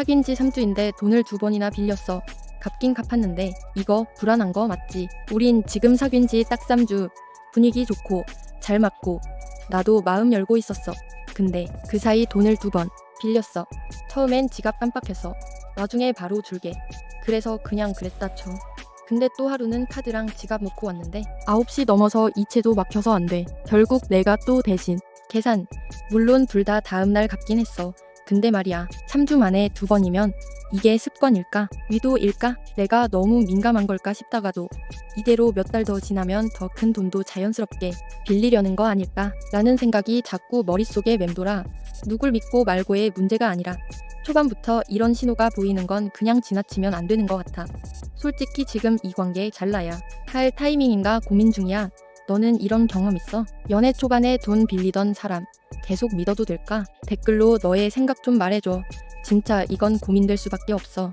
사귄 지 3주인데 돈을 두 번이나 빌렸어. 갚긴 갚았는데 이거 불안한 거 맞지? 우린 지금 사귄 지 딱 3주. 분위기 좋고 잘 맞고 나도 마음 열고 있었어. 근데 그 사이 돈을 두 번 빌렸어. 처음엔 지갑 깜빡해서 나중에 바로 줄게. 그래서 그냥 그랬다 쳐. 근데 또 하루는 카드랑 지갑 놓고 왔는데 9시 넘어서 이체도 막혀서 안 돼. 결국 내가 또 대신 계산. 물론 둘 다 다음날 갚긴 했어. 근데 말이야. 3주 만에 두 번이면 이게 습관일까? 위도일까? 내가 너무 민감한 걸까 싶다가도 이대로 몇 달 더 지나면 더 큰 돈도 자연스럽게 빌리려는 거 아닐까? 라는 생각이 자꾸 머릿속에 맴돌아 누굴 믿고 말고의 문제가 아니라 초반부터 이런 신호가 보이는 건 그냥 지나치면 안 되는 것 같아. 솔직히 지금 이 관계 잘라야 할 타이밍인가 고민 중이야. 너는 이런 경험 있어? 연애 초반에 돈 빌리던 사람 계속 믿어도 될까? 댓글로 너의 생각 좀 말해줘. 진짜 이건 고민될 수밖에 없어.